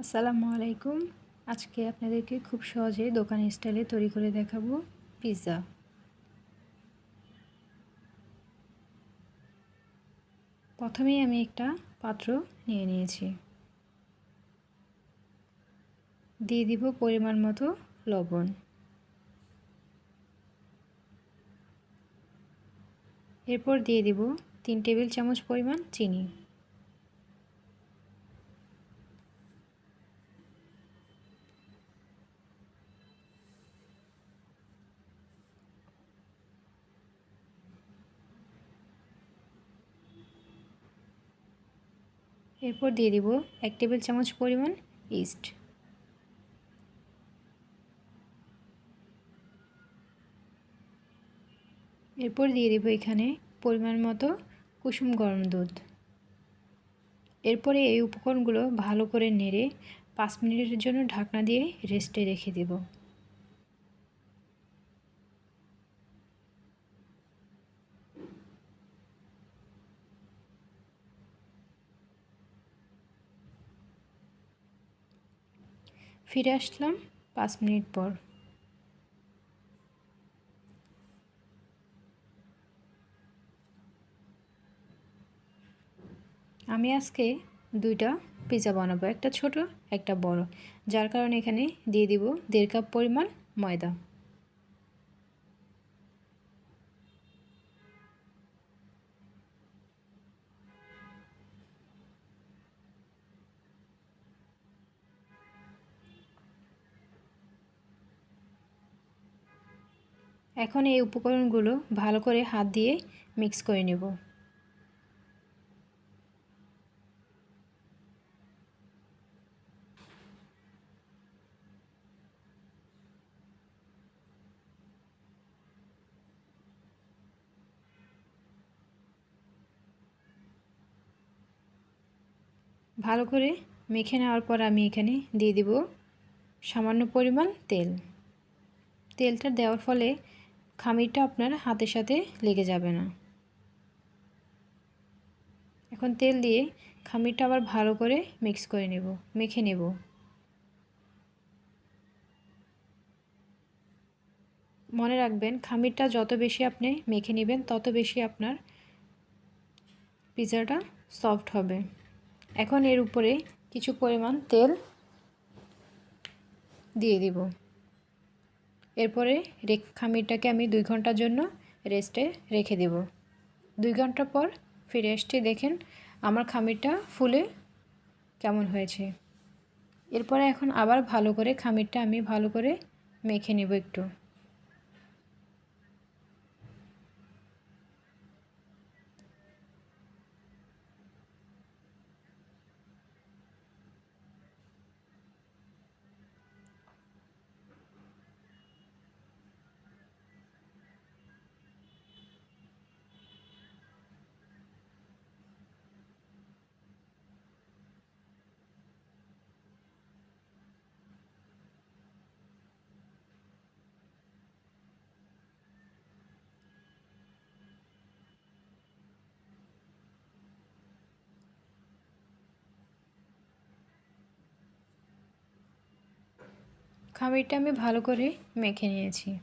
আসসালামু আলাইকুম। আজকে আপনাদেরকে খুব সহজে দোকান স্টাইলে তৈরি করে দেখাবো পিৎজা। প্রথমেই আমি একটা পাত্র নিয়ে নিয়েছি। দিয়ে দিব পরিমাণ মতো লবণ। এরপর দিয়ে দিব তিন টেবিল চামচ পরিমাণ চিনি। এরপর দিয়ে দিব এক টেবিল চামচ পরিমাণ ইস্ট। এরপর দিয়ে দেবো এখানে পরিমাণ মতো কুসুম গরম দুধ। এরপরে এই উপকরণগুলো ভালো করে নেড়ে পাঁচ মিনিটের জন্য ঢাকনা দিয়ে রেস্টে রেখে দেব। ফিরে আসলাম পাঁচ মিনিট পর। আমি আজকে দুইটা পিজা বানাবো, একটা ছোট, একটা বড়। যার কারণে এখানে দিয়ে দিব দেড় কাপ পরিমাণ ময়দা। এখন এই উপকরণগুলো ভালো করে হাত দিয়ে মিক্স করে নেব। ভালো করে মেখে নেওয়ার পর আমি এখানে দিয়ে দিব সামান্য পরিমাণ তেল। তেলটা দেওয়ার ফলে খামিরটা আপনার হাতের সাথে লেগে যাবে না। এখন তেল দিয়ে খামিরটা আবার ভালো করে মিক্স করে নেব, মেখে নেব। মনে রাখবেন, খামিরটা যত বেশি আপনি মেখে নেবেন, তত বেশি আপনার পিৎজাটা সফট হবে। এখন এর উপরে কিছু পরিমাণ তেল দিয়ে দিব। এরপরে খামিরটাকে আমি দুই ঘণ্টার জন্য রেস্টে রেখে দেব। দুই ঘণ্টা পর ফিরে এসে দেখেন আমার খামিরটা ফুলে কেমন হয়েছে। এরপরে এখন আবার ভালো করে খামিরটা আমি ভালো করে মেখে নেব একটু। খামিরটা আমি ভালো করে মেখে নিয়েছি।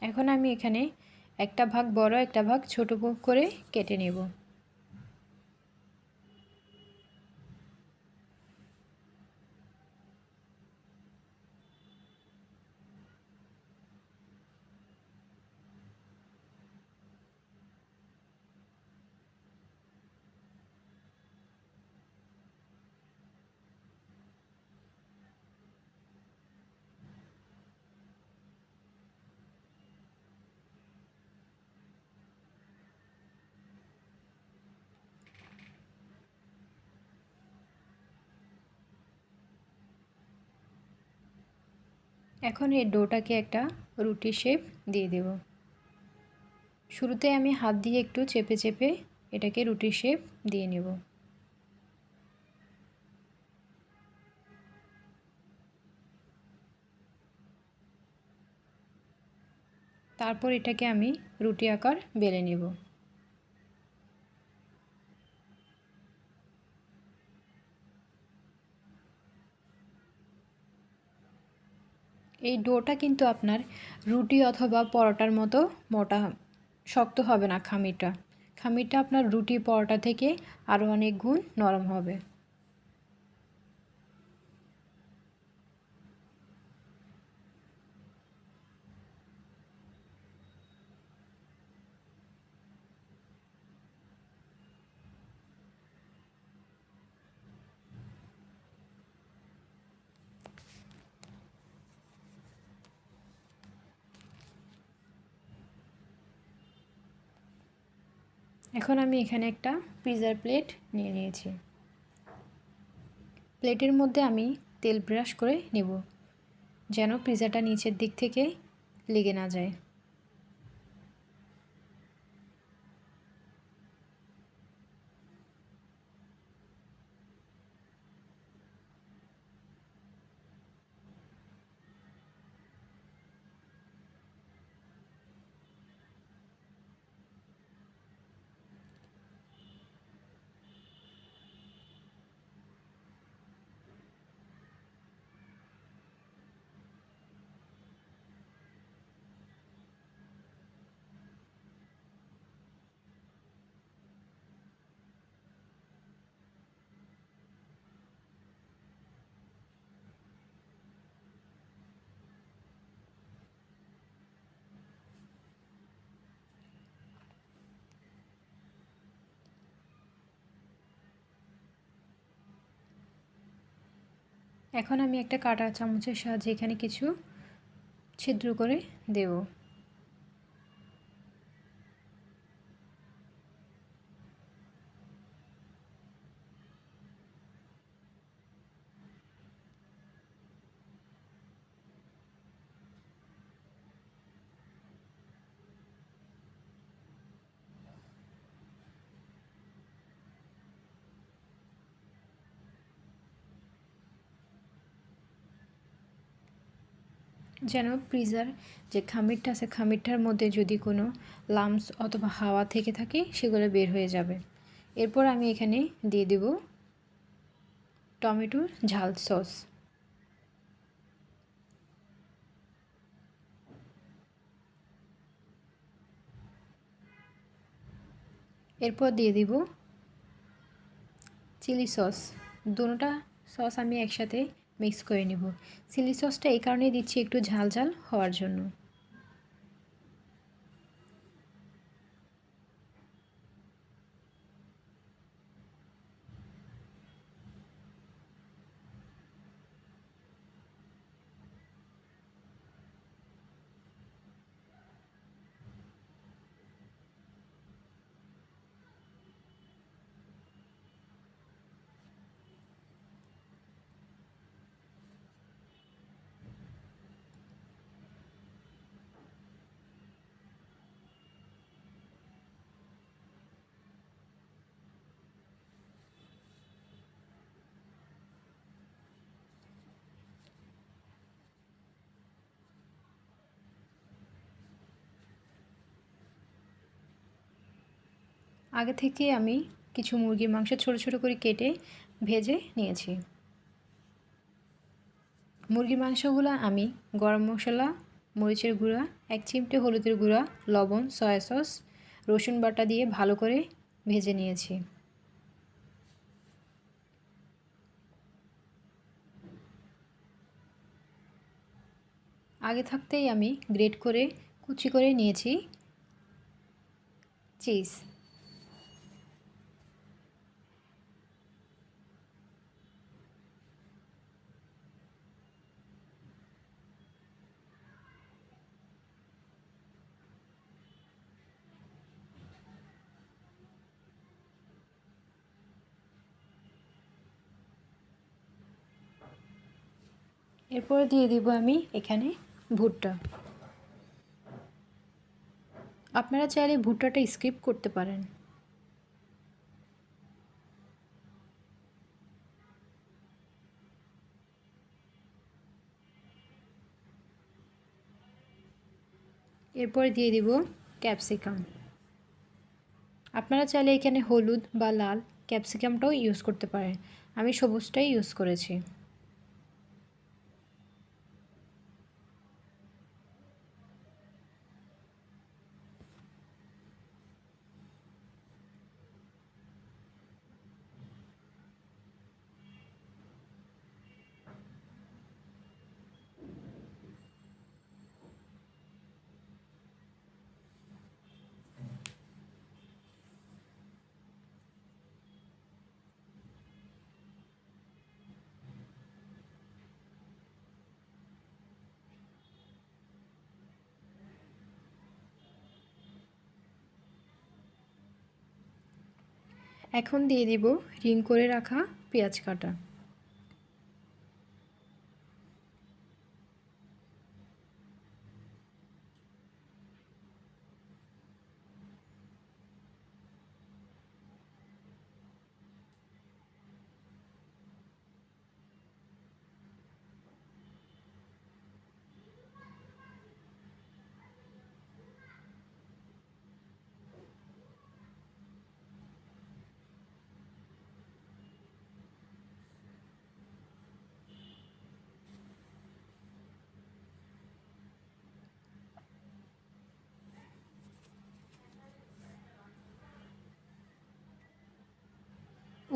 এখন আমি এখানে একটা ভাগ বড়, একটা ভাগ ছোট করে কেটে নেব। এখন এই ডোটাকে একটা রুটি শেপ দিয়ে দেব। শুরুতে আমি হাত দিয়ে একটু চেপে চেপে এটাকে রুটি শেপ দিয়ে নেব। তারপর এটাকে আমি রুটি আকার বেলে নেব। এই ডোটা কিন্তু আপনার রুটি অথবা পরোটার মতো মোটা শক্ত হবে না খামিটা খামিটা আপনার রুটি, পরোটা থেকে আরও অনেক গুণ নরম হবে। এখন আমি এখানে একটা পিজার প্লেট নিয়ে নিয়েছি। প্লেটের মধ্যে আমি তেল ব্রাশ করে নেব, যেন পিজাটা নিচের দিক থেকে লেগে না যায়। এখন আমি একটা কাটা চামচের সাহায্যে এখানে কিছু ছিদ্র করে দেব। যেন ফ্রিজার যে খামিরটা আছে, খামিরটার মধ্যে যদি কোনো লামস অথবা হাওয়া থেকে থাকে, সেগুলো বের হয়ে যাবে। এরপর আমি এখানে দিয়ে দেব টমেটোর ঝাল সস এরপর দিয়ে দিব চিলি সস দুটোটা সস আমি একসাথে মিক্স করে নেব। চিলি সসটা এই কারণেই দিচ্ছি একটু ঝাল ঝাল হওয়ার জন্য। আগে থেকে আমি কিছু মুরগির মাংস ছোট ছোট করে কেটে ভেজে নিয়েছি। মুরগির মাংসগুলো আমি গরম মশলা, মরিচের গুঁড়া, এক চিমটে হলুদের গুঁড়া, লবণ, সয়া সস, রসুন বাটা দিয়ে ভালো করে ভেজে নিয়েছি। আগে থাকতেই আমি গ্রেট করে কুচি করে নিয়েছি। চিজ। এরপরে দিয়ে দিব আমি এখানে ভুট্টা। আপনারা চাইলে ভুট্টাটা স্কিপ করতে পারেন। এরপরে দিয়ে দিব ক্যাপসিকাম। আপনারা চাইলে এখানে হলুদ বা লাল ক্যাপসিকামটাও ইউজ করতে পারেন। আমি সবুজটাই ইউজ করেছি। এখন দিয়ে দিব রিং করে রাখা পেঁয়াজ কাটা।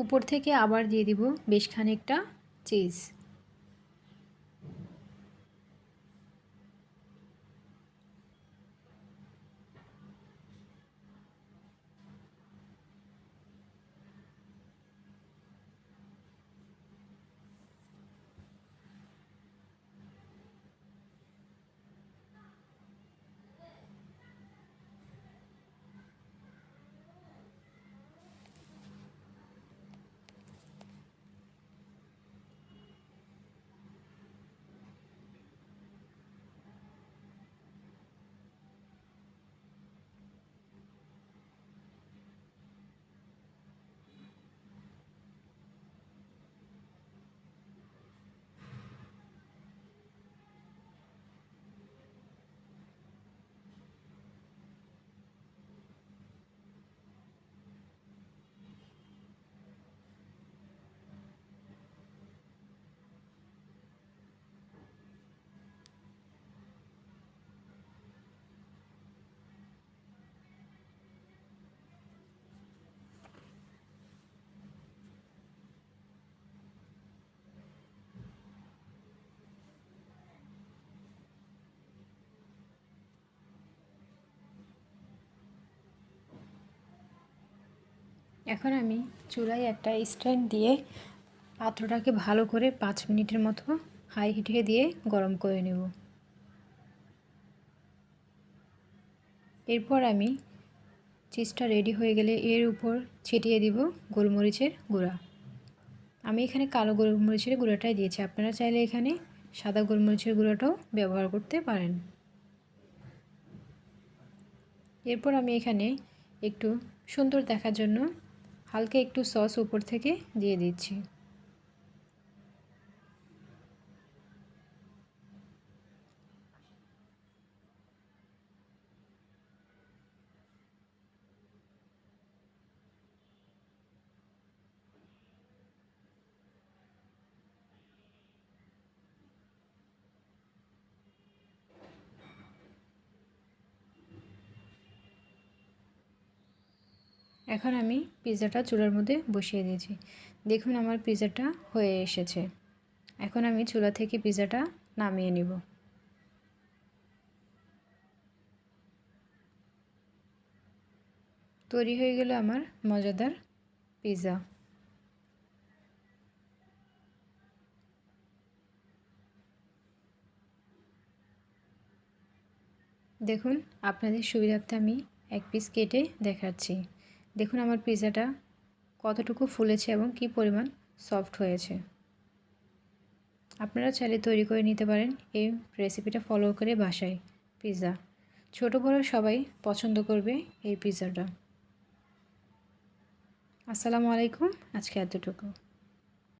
উপর থেকে আবার দিয়ে দিব বেশ খানিকটা চিজ এখন আমি চুলায় একটা স্ট্যান্ড দিয়ে পাত্রটাকে ভালো করে পাঁচ মিনিটের মতো হাই হিটে দিয়ে গরম করে নেব। এরপর আমি চিজটা রেডি হয়ে গেলে এর উপর ছিটিয়ে দিব গোলমরিচের গুঁড়া। আমি এখানে কালো গোলমরিচের গুঁড়াটাই দিয়েছি। আপনারা চাইলে এখানে সাদা গোলমরিচের গুঁড়াটাও ব্যবহার করতে পারেন। এরপর আমি এখানে একটু সুন্দর দেখার জন্য হালকা একটু সস উপর থেকে দিয়ে দিচ্ছি। এখন আমি পিৎজাটা চুলার মধ্যে বসিয়ে দিয়েছি। দেখুন আমার পিৎজাটা হয়ে এসেছে। এখন আমি চুলা থেকে পিৎজাটা নামিয়ে নিব। তৈরি হয়ে গেল আমার মজাদার পিৎজা দেখুন, আপনাদের সুবিধার্থে আমি এক পিস কেটে দেখাচ্ছি। দেখুন আমার পিৎজাটা কতটুকু ফুলেছে এবং কি পরিমাণ সফট হয়েছে। আপনারা চাইলে তৈরি করে নিতে পারেন এই রেসিপিটা ফলো করে বাসায় পিৎজা ছোট বড় সবাই পছন্দ করবে এই পিৎজাটা আসসালামু আলাইকুম, আজকে এতটুকু।